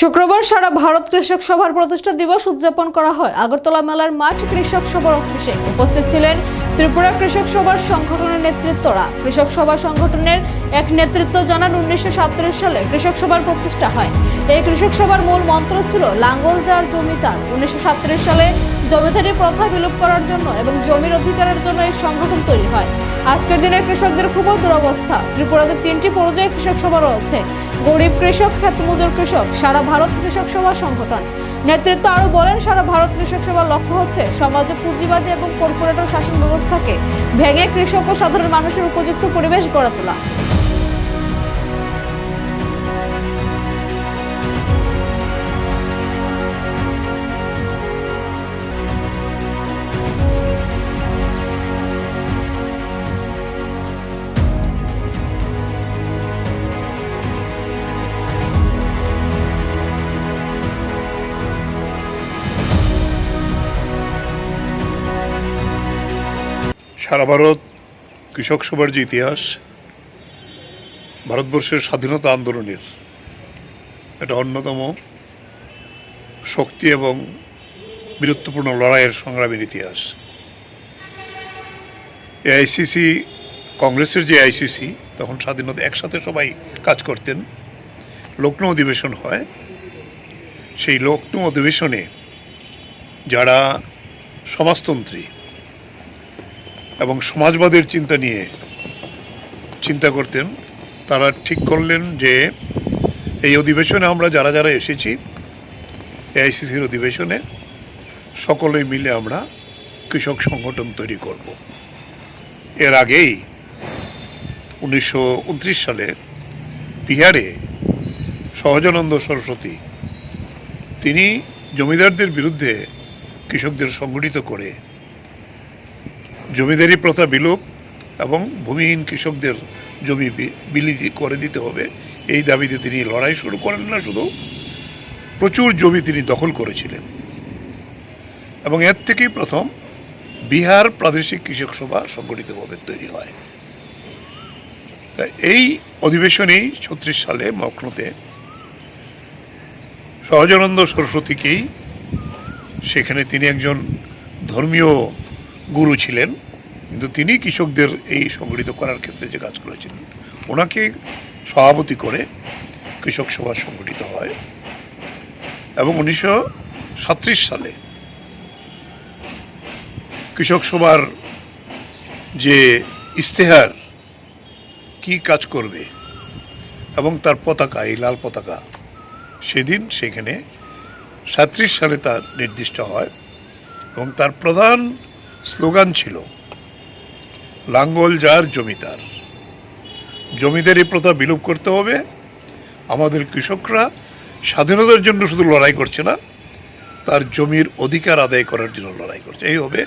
শুক্রবার সারা ভারত কৃষক সভার প্রতিষ্ঠা দিবস উদযাপন করা হয়। আগরতলা মেলার মাঠ কৃষক সভার অফিসে উপস্থিত ছিলেন ত্রিপুরা কৃষক সভার সংগঠনের নেতৃত্বরা। কৃষক সভা সংগঠনের এক নেতৃত্ব জানান, উনিশশো সালে কৃষক সভার প্রতিষ্ঠা হয়। এই কৃষক সভার মূল মন্ত্র ছিল লাঙ্গল যার জমিদার উনিশশো সালে জমিদারি প্রথা বিলোপ করার জন্য এবং জমির অধিকারের জন্য এই সংগঠন তৈরি হয়। আজকের দিনে কৃষকদের খুবই দুরবস্থা ত্রিপুরাতে তিনটি পর্যায়ে কৃষক সভা রয়েছে। গরিব কৃষক মজুর কৃষক, সারা ভারত কৃষক সভা সংগঠন। নেতৃত্ব আরও বলেন, সারা ভারত কৃষক সভার লক্ষ্য হচ্ছে সমাজে পুঁজিবাদী এবং কর্পোরেটর শাসন ব্যবস্থাকে ভেঙে কৃষক ও সাধারণ মানুষের উপযুক্ত পরিবেশ গড়ে তোলা। সারা ভারত, কৃষক সভার যে ইতিহাস, ভারতবর্ষের স্বাধীনতা আন্দোলনের এটা অন্যতম শক্তি এবং বীরত্বপূর্ণ লড়াইয়ের সংগ্রামের ইতিহাস। এআইসিসি, কংগ্রেসের যে আইসিসি, তখন স্বাধীনতা একসাথে সবাই কাজ করতেন। লক্ষ্ণৌ অধিবেশন হয়। সেই লক্ষ্ণৌ অধিবেশনে যারা সমাজতন্ত্রী এবং সমাজবাদের চিন্তা নিয়ে চিন্তা করতেন, তারা ঠিক করলেন যে এই অধিবেশনে আমরা যারা যারা এসেছি, এআইসিসির অধিবেশনে সকলে মিলে আমরা কৃষক সংগঠন তৈরি করব। এর আগেই উনিশশো উনত্রিশ সালে বিহারে সহজানন্দ সরস্বতী, তিনি জমিদারদের বিরুদ্ধে কৃষকদের সংগঠিত করে জমিদারি প্রথা বিলোপ এবং ভূমিহীন কৃষকদের জমি বিলি করে দিতে হবে। এই দাবিতে তিনি লড়াই শুরু করেন না, শুধু প্রচুর জমি তিনি দখল করেছিলেন। এবং এর থেকেই প্রথম বিহার প্রাদেশিক কৃষক সভা সংগঠিতভাবে তৈরি হয়। এই অধিবেশনেই ছত্রিশ সালে মকনোতে সহজানন্দ সরস্বতীকেই সেখানে তিনি একজন ধর্মীয় গুরু ছিলেন। কিন্তু তিনি কৃষকদের এই সংগঠিত করার ক্ষেত্রে যে কাজ করেছিলেন। ওনাকে সভাপতি করে কৃষক সভা সংগঠিত হয় এবং উনিশশো সালে কৃষক সভার যে ইস্তেহার কি কাজ করবে এবং তার পতাকা, এই লাল পতাকা, সেদিন সেখানে সাত্রিশ সালে তার নির্দিষ্ট হয় এবং তার প্রধান স্লোগান ছিল লাঙ্গল যার জমিদার এই প্রথা বিলোপ করতে হবে। আমাদের কৃষকরা স্বাধীনতার জন্য শুধু লড়াই করছে না, তার জমির অধিকার আদায় করার জন্য লড়াই করছে। এই হবে